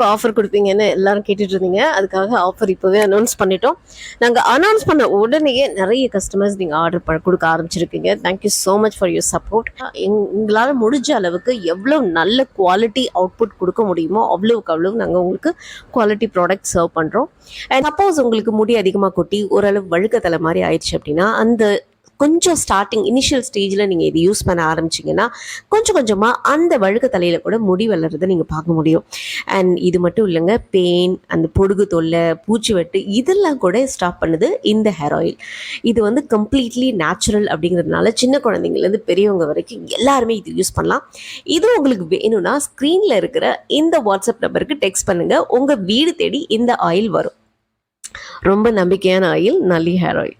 எப்போ ஆஃபர் கொடுப்பீங்கன்னு எல்லாரும் கேட்டுட்டு இருந்தீங்க. அதுக்காக ஆஃபர் இப்போவே அனௌன்ஸ் பண்ணிட்டோம். நாங்கள் அனௌன்ஸ் பண்ண உடனேயே நிறைய கஸ்டமர்ஸ் நீங்கள் ஆர்டர் பண்ண கொடுக்க ஆரம்பிச்சிருக்கீங்க. Thank you so much for your support எங்களால் முடிஞ்ச அளவுக்கு எவ்வளோ நல்ல குவாலிட்டி அவுட்புட் கொடுக்க முடியுமோ அவ்வளவுக்கு அவ்வளவு நாங்கள் உங்களுக்கு குவாலிட்டி ப்ராடக்ட் சர்வ் பண்ணுறோம் அண்ட் சப்போஸ் உங்களுக்கு முடி அதிகமாக கொட்டி ஓரளவு வழுக்கத்தலை மாதிரி ஆயிடுச்சு அப்படின்னா அந்த கொஞ்சம் ஸ்டார்டிங் இனிஷியல் ஸ்டேஜில் நீங்கள் இது யூஸ் பண்ண ஆரம்பிச்சிங்கன்னா கொஞ்சம் கொஞ்சமாக அந்த வழுக்க தலையில் கூட முடி வளர்றதை நீங்கள் பார்க்க முடியும். அண்ட் இது மட்டும் இல்லைங்க பெயின் அந்த பொடுகு தொல்லை பூச்சி வெட்டு இதெல்லாம் கூட ஸ்டாப் பண்ணுது இந்த ஹேர் ஆயில் இது வந்து கம்ப்ளீட்லி நேச்சுரல் அப்படிங்கிறதுனால சின்ன குழந்தைங்கலேருந்து பெரியவங்க வரைக்கும் எல்லாருமே இது யூஸ் பண்ணலாம். இது உங்களுக்கு வேணும்னா ஸ்க்ரீனில் இருக்கிற இந்த வாட்ஸ்அப் நம்பருக்கு டெக்ஸ்ட் பண்ணுங்கள் உங்கள் வீடு தேடி இந்த ஆயில் வரும். ரொம்ப நம்பிக்கையான ஆயில் நல்லி ஹேர் ஆயில்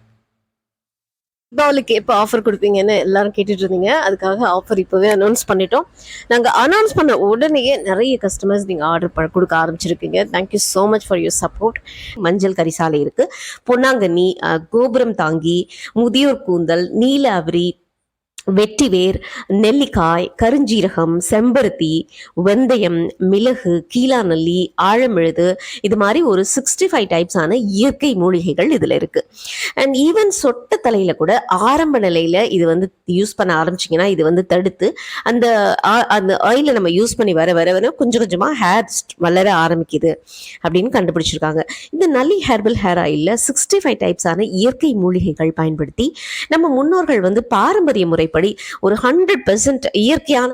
தீபாவளிக்கு எப்போ ஆஃபர் கொடுப்பீங்கன்னு எல்லாரும் கேட்டுட்டு இருந்தீங்க அதுக்காக ஆஃபர் இப்போவே அனௌன்ஸ் பண்ணிட்டோம். நாங்கள் அனௌன்ஸ் பண்ண உடனேயே நிறைய கஸ்டமர்ஸ் நீங்கள் ஆர்டர் பண்ண கொடுக்க ஆரம்பிச்சிருக்கீங்க. Thank you so much for your support மஞ்சள் கரிசாலை இருக்குது பொன்னாங்கண்ணி கோபுரம் தாங்கி முதியோர் கூந்தல் நீல வெட்டிவேர் நெல்லிக்காய் கருஞ்சீரகம் செம்பருத்தி வெந்தயம் மிளகு கீழாநல்லி ஆழமெழுது இது மாதிரி ஒரு சிக்ஸ்டி ஃபைவ் டைப்ஸான இயற்கை மூலிகைகள் இதில் இருக்குது அண்ட் ஈவன் சொட்ட தலையில் கூட ஆரம்ப நிலையில் இது வந்து யூஸ் பண்ண ஆரம்பிச்சிங்கன்னா இது வந்து தடுத்து அந்த ஆ- அந்த ஆயிலை நம்ம யூஸ் பண்ணி வர வர வர கொஞ்சம் கொஞ்சமாக ஹேர் வளர ஆரம்பிக்குது அப்படின்னு கண்டுபிடிச்சிருக்காங்க. இந்த நல்லி ஹெர்பல் ஹேர் ஆயிலில் சிக்ஸ்டி ஃபைவ் டைப்ஸான இயற்கை மூலிகைகள் பயன்படுத்தி நம்ம முன்னோர்கள் வந்து பாரம்பரிய முறை முறைப்படி ஒரு ஹண்ட்ரட் பெர்சன்ட் இயற்கையான